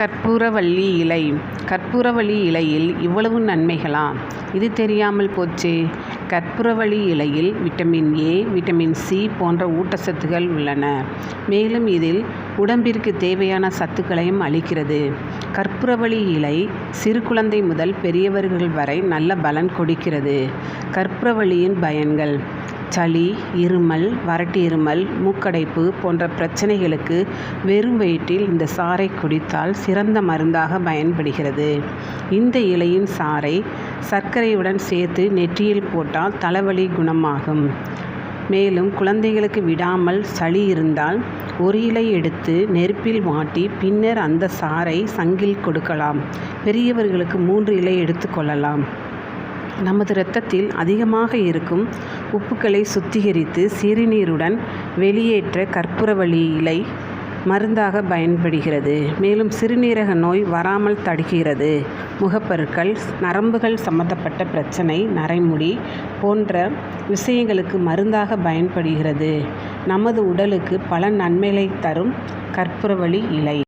கற்பூரவள்ளி இலை. கற்பூரவள்ளி இலையில் இவ்வளவு நன்மைகளா? இது தெரியாமல் போச்சே. கற்பூரவள்ளி இலையில் விட்டமின் ஏ விட்டமின் சி போன்ற ஊட்டச்சத்துக்கள் உள்ளன. மேலும் இதில் உடம்பிற்கு தேவையான சத்துக்களையும் அளிக்கிறது. கற்பூரவள்ளி இலை சிறு குழந்தை முதல் பெரியவர்கள் வரை நல்ல பலன் கொடுக்கிறது. கற்பூரவள்ளியின் பயன்கள். சளி இருமல் வறட்டு இருமல் மூக்கடைப்பு போன்ற பிரச்சனைகளுக்கு வெறும் வயிற்றில் இந்த சாறை குடித்தால் சிறந்த மருந்தாக பயன்படுகிறது. இந்த இலையின் சாறை சர்க்கரையுடன் சேர்த்து நெற்றியில் போட்டால் தலைவலி குணமாகும். மேலும் குழந்தைகளுக்கு விடாமல் சளி இருந்தால் ஒரு இலை எடுத்து நெருப்பில் வாட்டி பின்னர் அந்த சாறை சங்கில் கொடுக்கலாம். பெரியவர்களுக்கு மூன்று இலை எடுத்துக்கொள்ளலாம் நமது இரத்தத்தில் அதிகமாக இருக்கும் உப்புக்களை சுத்திகரித்து சிறுநீருடன் வெளியேற்ற கற்பூரவள்ளி இலை மருந்தாக பயன்படுகிறது. மேலும் சிறுநீரக நோய் வராமல் தடுக்கிறது. முகப்பருக்கள் நரம்புகள் சம்பந்தப்பட்ட பிரச்சனை நரைமுடி போன்ற விஷயங்களுக்கு மருந்தாக பயன்படுகிறது. நமது உடலுக்கு பல நன்மைகளை தரும் கற்பூரவள்ளி இலை.